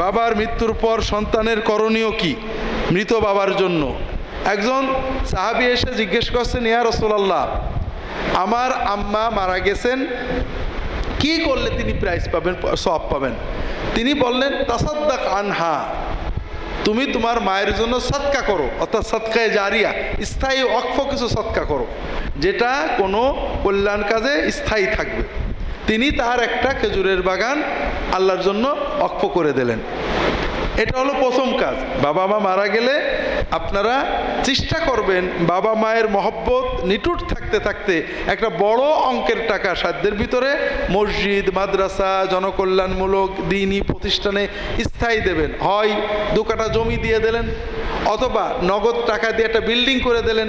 বাবার মৃত্যুর পর সন্তানের করণীয় কি? মৃত বাবার জন্য। একজন সাহাবি এসে জিজ্ঞেস করছেন, ইয়া রসোলাল্লাহ, আমার আম্মা মারা গেছেন। কি করলে তিনি প্রাইজ পাবেন সব পাবেন? তিনি বললেন, তাসাদ্দাক আনহা, তুমি তোমার মায়ের জন্য সৎকা করো, অর্থাৎ সৎকায় জারিয়া, স্থায়ী অক্ষ কিছু সৎকা করো, যেটা কোনো কল্যাণ কাজে স্থায়ী থাকবে। তিনি তার একটা খেজুরের বাগান আল্লাহর জন্য অক্ষ করে দিলেন। এটা হলো প্রথম কাজ। বাবা মা মারা গেলে আপনারা চেষ্টা করবেন বাবা মায়ের মহব্বত, নিটুট থাকতে থাকতে একটা বড় অঙ্কের টাকা সাধ্যের ভিতরে মসজিদ, মাদ্রাসা, জনকল্যাণমূলক, দিনই প্রতিষ্ঠানে স্থায়ী দেবেন। হয় দু কাটা জমি দিয়ে দিলেন, অথবা নগদ টাকা দিয়ে একটা বিল্ডিং করে দিলেন,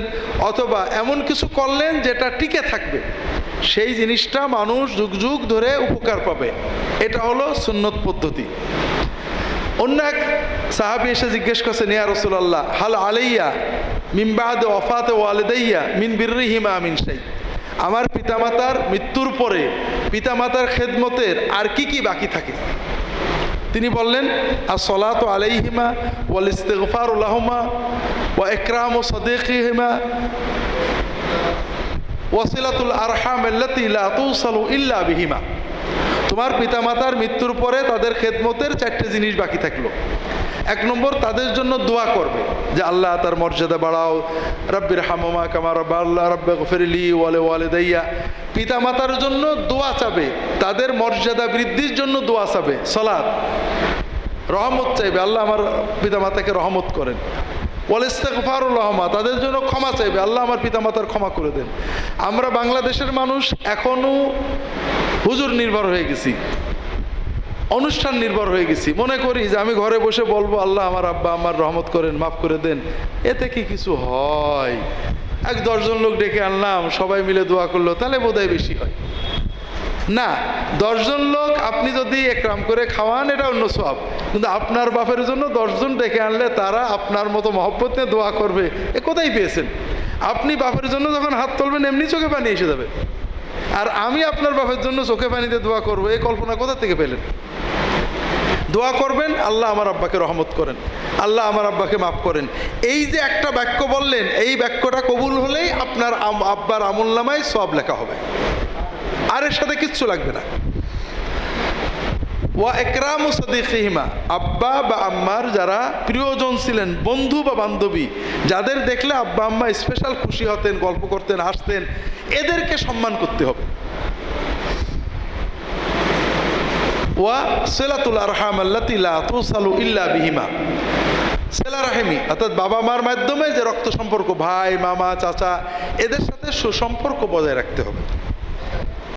অথবা এমন কিছু করলেন যেটা টিকে থাকবে। সেই জিনিসটা মানুষ যুগ যুগ ধরে উপকার পাবে। এটা হলো সুন্নত পদ্ধতি। অন্য এক সাহাবি এসে জিজ্ঞেস করছেন ইয়া রসুলাল্লাহ, হাল আলাইয়া মিমবাদ ওয়াফাত ওয়ালেদাইয়া মিন বিরহিমা আমিন সাই আমার পিতামাতার মৃত্যুর পরে পিতামাতার খেদমতের আর কি কি বাকি থাকে? তিনি বললেন আর সলাত আলাইহিমা ওয়াল ইস্তেগফার উল্লাহমা ওয়া একরাম ও সদেকিহিমা ওয়াসিলাতুল আরহাম আল্লাতি লা তুসালু ইল্লা বিহিমা। তোমার পিতামাতার মৃত্যুর পরে তাদের খেদমতের চারটে জিনিস বাকি থাকল। এক নম্বর, তাদের জন্য দোয়া করবে যে আল্লাহ তার মর্যাদা বাড়াও। রব্বির হামমা কামার আল্লাহ রব্বে গফিরলি ওয়ালে ওয়ালে দাইয়া পিতা মাতার জন্য দোয়া চাবে, তাদের মর্যাদা বৃদ্ধির জন্য দোয়া চাবে। সলাদ রহমত চাইবে, আল্লাহ আমার পিতামাতাকে রহমত করেন। ওয়াল ইস্তেগফারুল রহমা তাদের জন্য ক্ষমা চাইবে। আল্লাহ আমার পিতামাতার ক্ষমা করে দেন। আমরা বাংলাদেশের মানুষ এখনও হুজুর নির্ভর হয়ে গেছি, অনুষ্ঠান নির্ভর হয়ে গেছি। মনে করি যে আমি ঘরে বসে বলব, আল্লাহ আমার আব্বা আমার রহমত করেন, মাফ করে দেন। এতে কি কিছু হয়? এক দশজন লোক ডেকে আনলাম, সবাই মিলে দোয়া করল, তাহলে বোধহয় বেশি হয়। না, দশজন লোক আপনি যদি একরাম করে খাওয়ান, এটা অন্য সব কিন্তু আপনার বাপের জন্য দশজন ডেকে আনলে তারা আপনার মতো মহব্বত নিয়ে দোয়া করবে। এ কোথায় পেয়েছেন। আপনি বাপের জন্য যখন হাত তুলবেন, এমনি চোখে পানি এসে যাবে। আর আমি আপনার বাপের জন্য চোখে পানিতে দোয়া করব। এই কল্পনা কোথা থেকে পেলেন? দোয়া করবেন, আল্লাহ আমার আব্বাকে রহমত করেন। আল্লাহ আমার আব্বাকে মাফ করেন। এই যে একটা বাক্য বললেন, এই বাক্যটা কবুল হলেই আপনার আব্বার আব্বার নামায় সব লেখা হবে। আর এর সাথে কিচ্ছু লাগবে না। ওয়া একরাম সদিহিমা আব্বা বা আম্মার যারা প্রিয়জন ছিলেন, বন্ধু বা বান্ধবী, যাদের দেখলে আব্বা আম্মা স্পেশাল খুশি হতেন, গল্প করতেন, হাসতেন, এদেরকে সম্মান করতে হবে। ওয়া সেলাতুল আরহাম আল্লাতি লা তুসালু ইল্লা বিহিমা। সেলা রাহেমি, অর্থাৎ বাবা মার মাধ্যমে যে রক্ত সম্পর্ক, ভাই, মামা, চাচা, এদের সাথে সুসম্পর্ক বজায় রাখতে হবে।